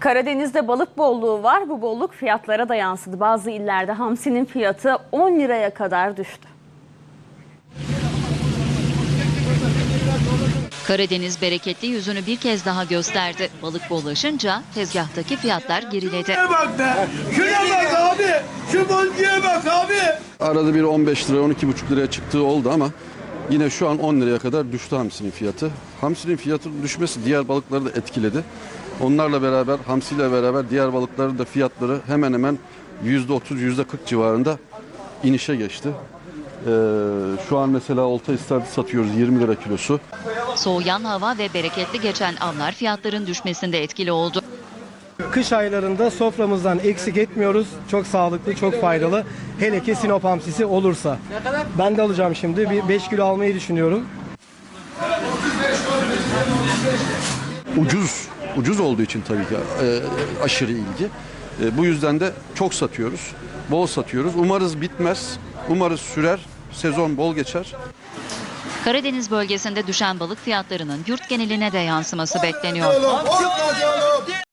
Karadeniz'de balık bolluğu var. Bu bolluk fiyatlara da yansıdı. Bazı illerde hamsinin fiyatı 10 liraya kadar düştü. Karadeniz bereketli yüzünü bir kez daha gösterdi. Balık bollaşınca tezgahtaki fiyatlar geriledi. Şuna bak be. Şuna bak abi. Şu boncuğa bak abi. Arada bir 15 lira 12,5 liraya çıktığı oldu ama yine şu an 10 liraya kadar düştü hamsinin fiyatı. Hamsinin fiyatının düşmesi diğer balıkları da etkiledi. Onlarla beraber hamsiyle beraber diğer balıkların da fiyatları hemen hemen %30 %40 civarında inişe geçti. Ee, şu an mesela olta istavrit satıyoruz 20 lira kilosu. Soğuyan hava ve bereketli geçen avlar fiyatların düşmesinde etkili oldu. Kış aylarında soframızdan eksik etmiyoruz. Çok sağlıklı, çok faydalı. Hele ki Sinop hamsisi olursa. Ben de alacağım şimdi. Bir 5 kilo almayı düşünüyorum. Ucuz, ucuz olduğu için tabii ki e, aşırı ilgi. E, bu yüzden de çok satıyoruz, bol satıyoruz. Umarız bitmez, umarız sürer, sezon bol geçer. Karadeniz bölgesinde düşen balık fiyatlarının yurt geneline de yansıması bekleniyor.